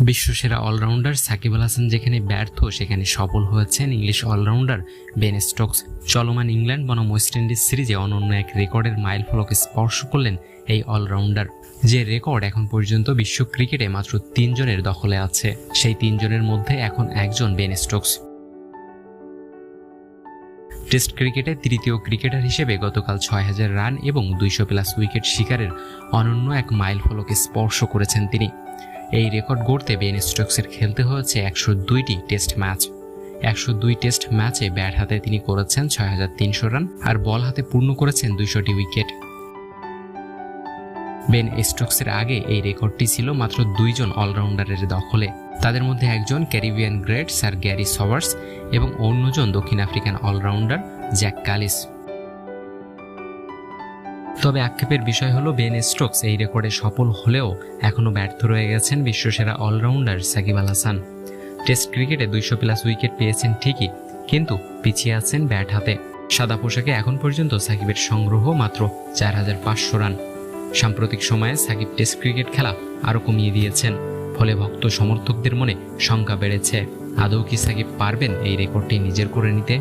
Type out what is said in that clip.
বিশ্বসেরা allrounder Shakib Al Hasan যেখানে ব্যর্থ, সেখানে সফল হয়েছেন ইংলিশ অলরাউন্ডার বেন স্টোকস। চলমান ইংল্যান্ড বনাম ওয়েস্ট ইন্ডিজ সিরিজে অনন্য এক রেকর্ডের মাইল ফলকে স্পর্শ করলেন এই অলরাউন্ডার। যে রেকর্ড এখন পর্যন্ত বিশ্ব ক্রিকেটে মাত্র তিনজনের দখলে আছে। সেই তিনজনের মধ্যে এখন একজন বেন স্টোকস। টেস্ট ক্রিকেটে তৃতীয় ক্রিকেটার হিসেবে গতকাল ছয় হাজার রান এবং দুইশো প্লাস উইকেট শিকারের অনন্য এক মাইল ফলকে স্পর্শ করেছেন তিনি। এই রেকর্ড গড়তে বেন স্টোকসের খেলতে হয়েছে একশো দুইটি টেস্ট ম্যাচ। একশো দুই টেস্ট ম্যাচে ব্যাট হাতে তিনি করেছেন ছয় হাজার তিনশো রান আর বল হাতে পূর্ণ করেছেন দুইশোটি উইকেট। বেন স্টোকসের আগে এই রেকর্ডটি ছিল মাত্র দুইজন অলরাউন্ডারের দখলে। তাদের মধ্যে একজন Caribbean great sir Garry Sobers এবং অন্যজন দক্ষিণ আফ্রিকান অলরাউন্ডার জ্যাক কালিস। তবে আক্ষেপের বিষয় হলো, বেন স্টোকস এই রেকর্ডে সফল হলেও এখনও ব্যর্থ রয়ে গেছেন বিশ্বসেরা অলরাউন্ডার সাকিব আল হাসান। টেস্ট ক্রিকেটে দুইশো প্লাস উইকেট পেয়েছেন ঠিকই, কিন্তু পিছিয়ে আছেন ব্যাট হাতে। সাদা পোশাকে এখন পর্যন্ত সাকিবের সংগ্রহ মাত্র চার হাজার পাঁচশো রান। সাম্প্রতিক সময়ে সাকিব টেস্ট ক্রিকেট খেলা আরও কমিয়ে দিয়েছেন, ফলে ভক্ত সমর্থকদের মনে শঙ্কা বেড়েছে। আদৌ কি সাকিব পারবেন এই রেকর্ডটি নিজের করে নিতে?